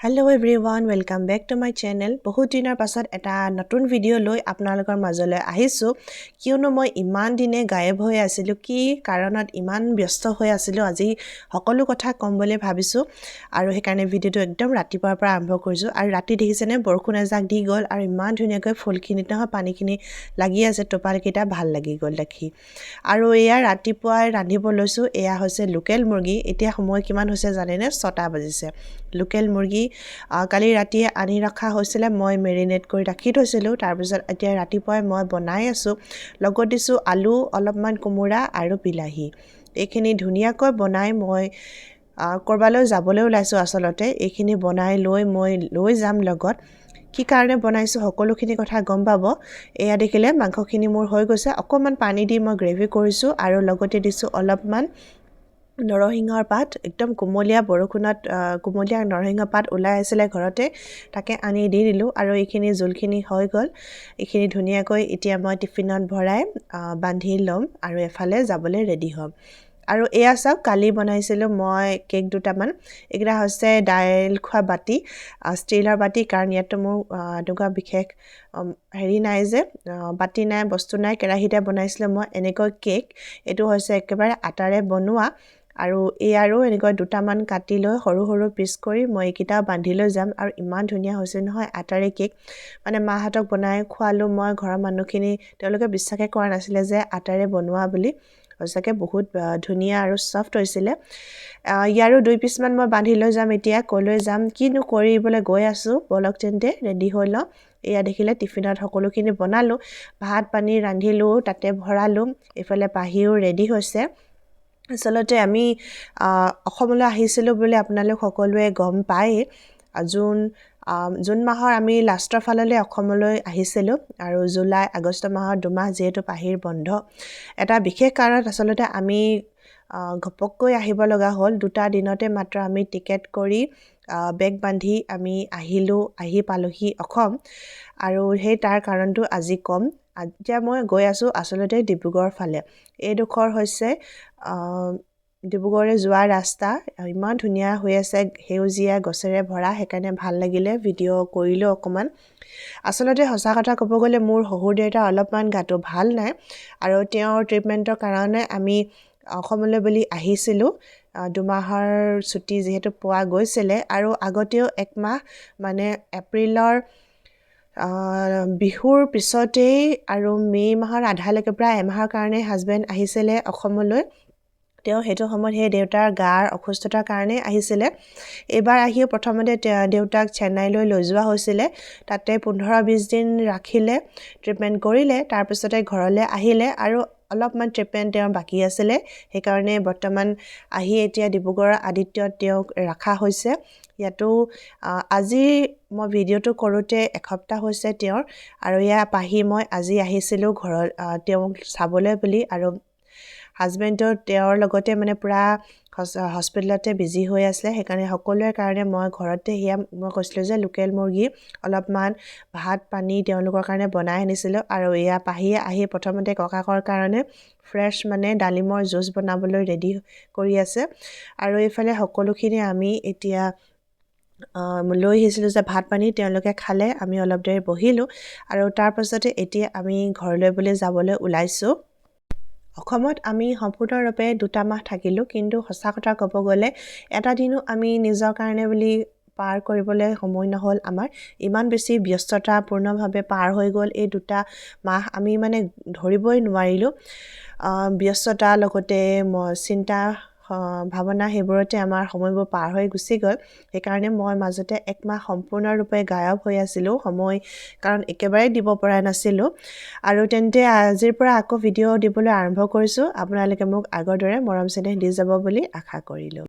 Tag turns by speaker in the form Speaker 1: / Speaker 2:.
Speaker 1: Hello' everyone welcome back to my channel বহুত দিনৰ পাছত এটা নতুন ভিডিঅ' লৈ আপোনালোকৰ মাজলৈ আহিছোঁ। কিয়নো মই ইমান দিনে গায়ব হৈ আছিলোঁ কি কাৰণত ইমান ব্যস্ত হৈ আছিলোঁ আজি সকলো কথা ক'ম বুলি ভাবিছোঁ। আৰু সেইকাৰণে ভিডিঅ'টো একদম ৰাতিপুৱাৰ পৰা আৰম্ভ কৰিছোঁ। আৰু ৰাতি দেখিছেনে বৰষুণ এজাক দি গ'ল আৰু ইমান ধুনীয়াকৈ ফুলখিনিত নহয় পানীখিনি লাগি আছে টোপালকেইটা ভাল লাগি গ'ল দেখি। আৰু এয়া ৰাতিপুৱাই ৰান্ধিব লৈছোঁ এয়া হৈছে লোকেল মুৰ্গী। এতিয়া সময় কিমান হৈছে জানেনে ছটা বাজিছে। লোকেল মুৰ্গী কালি ৰাতিয়ে আনি ৰখা হৈছিলে মই মেৰিনেট কৰি ৰাখি থৈছিলোঁ। তাৰপিছত এতিয়া ৰাতিপুৱাই মই বনাই আছোঁ। লগত দিছোঁ আলু অলপমান কোমোৰা আৰু বিলাহী। এইখিনি ধুনীয়াকৈ বনাই মই ক'ৰবালৈ যাবলৈ ওলাইছোঁ আচলতে। এইখিনি বনাই লৈ মই লৈ যাম লগত। কি কাৰণে বনাইছোঁ সকলোখিনি কথা গম পাব। এয়া দেখিলে মাংসখিনি মোৰ হৈ গৈছে। অকণমান পানী দি মই গ্ৰেভি কৰিছোঁ আৰু লগতে দিছোঁ অলপমান নৰসিংহৰ পাত একদম কুমলীয়া বৰষুণত কুমলীয়া নৰসিংহ পাত ওলাই আছিলে ঘৰতে তাকে আনি দি দিলোঁ আৰু এইখিনি জোলখিনি হৈ গ'ল। এইখিনি ধুনীয়াকৈ এতিয়া মই টিফিনত ভৰাই বান্ধি ল'ম আৰু এফালে যাবলৈ ৰেডি হ'ম। আৰু এয়া চাওক কালি বনাইছিলোঁ মই কেক দুটামান। এইকেইটা হৈছে দাইল খোৱা বাতি ষ্টীলৰ বাতি কাৰণ ইয়াততো মোৰ এনেকুৱা বিশেষ হেৰি নাই যে বাতি নাই বস্তু নাই কেৰাহীতে বনাইছিলোঁ মই এনেকৈ কেক। এইটো হৈছে একেবাৰে আটাৰে বনোৱা আৰু এই আৰু এনেকৈ দুটামান কাটি লৈ সৰু সৰু পিচ কৰি মই এইকেইটা বান্ধি লৈ যাম আৰু ইমান ধুনীয়া হৈছে নহয় আটাৰে কেক। মানে মাহঁতক বনাই খোৱালোঁ মই ঘৰৰ মানুহখিনি তেওঁলোকে বিশ্বাসে কৰা নাছিলে যে আটাৰে বনোৱা বুলি। সঁচাকৈ বহুত ধুনীয়া আৰু ছফ্ট হৈছিলে। ইয়াৰো দুই পিচমান মই বান্ধি লৈ যাম এতিয়া ক'লৈ যাম কিনো কৰিবলৈ গৈ আছোঁ। বলক তেন্তে ৰেডি হৈ লওঁ। এয়া দেখিলে টিফিনত সকলোখিনি বনালোঁ। ভাত পানী ৰান্ধিলোঁ তাতে ভৰালোঁ। এইফালে পাহিও ৰেডি হৈছে। আচলতে আমি অসমলৈ আহিছিলোঁ বুলি আপোনালোক সকলোৱে গম পায়েই। জুন জুন মাহৰ আমি লাষ্টৰ ফাললৈ অসমলৈ আহিছিলোঁ আৰু জুলাই আগষ্ট মাহৰ দুমাহ যিহেতু পাহিৰ বন্ধ। এটা বিশেষ কাৰণত আচলতে আমি ঘপককৈ আহিব লগা হ'ল। দুটা দিনতে মাত্ৰ আমি টিকেট কৰি বেগ বান্ধি আমি আহিলোঁ আহি পালোহি অসম। আৰু সেই তাৰ কাৰণটো আজি ক'ম। এতিয়া মই গৈ আছোঁ আচলতে ডিব্ৰুগড় ফালে। এইডোখৰ হৈছে ডিব্ৰুগড়লৈ যোৱা ৰাস্তা। ইমান ধুনীয়া হৈ আছে সেউজীয়া গছেৰে ভৰা সেইকাৰণে ভাল লাগিলে ভিডিঅ' কৰিলোঁ অকণমান। আচলতে সঁচা কথা ক'ব গ'লে মোৰ শহুৰ দেউতা অলপমান গাটো ভাল নাই আৰু তেওঁৰ ট্ৰিটমেণ্টৰ কাৰণে আমি অসমলৈ বুলি আহিছিলোঁ। দুমাহৰ ছুটি যিহেতু পোৱা গৈছিলে আৰু আগতেও একমাহ মানে এপ্ৰিলৰ বিহুৰ পিছতেই আৰু মে' মাহৰ আধালৈকে প্ৰায় এমাহৰ কাৰণে হাজবেণ্ড আহিছিলে অসমলৈ। তেওঁ সেইটো সময়ত সেই দেউতাৰ গাৰ অসুস্থতাৰ কাৰণেই আহিছিলে। এইবাৰ আহিও প্ৰথমতে দেউতাক চেন্নাইলৈ লৈ যোৱা হৈছিলে। তাতে পোন্ধৰ বিছ দিন ৰাখিলে ট্ৰিটমেণ্ট কৰিলে তাৰপিছতে ঘৰলৈ আহিলে আৰু অলপমান ট্ৰিটমেণ্ট তেওঁৰ বাকী আছিলে। সেইকাৰণে বৰ্তমান আহি এতিয়া ডিব্ৰুগড়ৰ আদিত্যত তেওঁক ৰখা হৈছে। ইয়াতো আজি মই ভিডিঅ'টো কৰোঁতে এসপ্তাহ হৈছে তেওঁৰ আৰু এয়া পাহি মই আজি আহিছিলোঁ ঘৰত তেওঁক চাবলৈ বুলি আৰু হাজবেণ্ডো তেওঁৰ লগতে মানে পূৰা হস্পিটেলতে বিজি হৈ আছিলে সেইকাৰণে সকলোৰে কাৰণে মই ঘৰতে সেয়া মই কৈছিলোঁ যে লোকেল মুৰ্গী অলপমান ভাত পানী তেওঁলোকৰ কাৰণে বনাই আনিছিলোঁ আৰু এয়া পাহিয়ে আহি প্ৰথমতে ককাকৰ কাৰণে ফ্ৰেছ মানে ডালিমৰ জুচ বনাবলৈ ৰেডি কৰি আছে। আৰু এইফালে সকলোখিনি আমি এতিয়া লৈ আহিছিলোঁ যে ভাত পানী তেওঁলোকে খালে আমি অলপ দেৰি বহিলোঁ আৰু তাৰপাছতে এতিয়া আমি ঘৰলৈ বুলি যাবলৈ ওলাইছোঁ। অসমত আমি সম্পূৰ্ণৰূপে দুটা মাহ থাকিলোঁ কিন্তু সঁচা কথা ক'ব গ'লে এটা দিনো আমি নিজৰ কাৰণে বুলি পাৰ কৰিবলৈ সময় নহ'ল আমাৰ। ইমান বেছি ব্যস্ততাপূৰ্ণভাৱে পাৰ হৈ গ'ল এই দুটা মাহ আমি মানে ধৰিবই নোৱাৰিলোঁ। ব্যস্ততা লগতে চিন্তা ভাৱনা সেইবোৰতে আমাৰ সময়বোৰ পাৰ হৈ গুচি গ'ল। সেইকাৰণে মই মাজতে একমাহ সম্পূৰ্ণৰূপে গায়ব হৈ আছিলোঁ। সময় কাৰণ একেবাৰে দিব পৰা নাছিলোঁ। আৰু তেন্তে আজিৰ পৰা আকৌ ভিডিঅ' দিবলৈ আৰম্ভ কৰিছোঁ। আপোনালোকে মোক আগৰ দৰে মৰম চেনেহ দি যাব বুলি আশা কৰিলোঁ।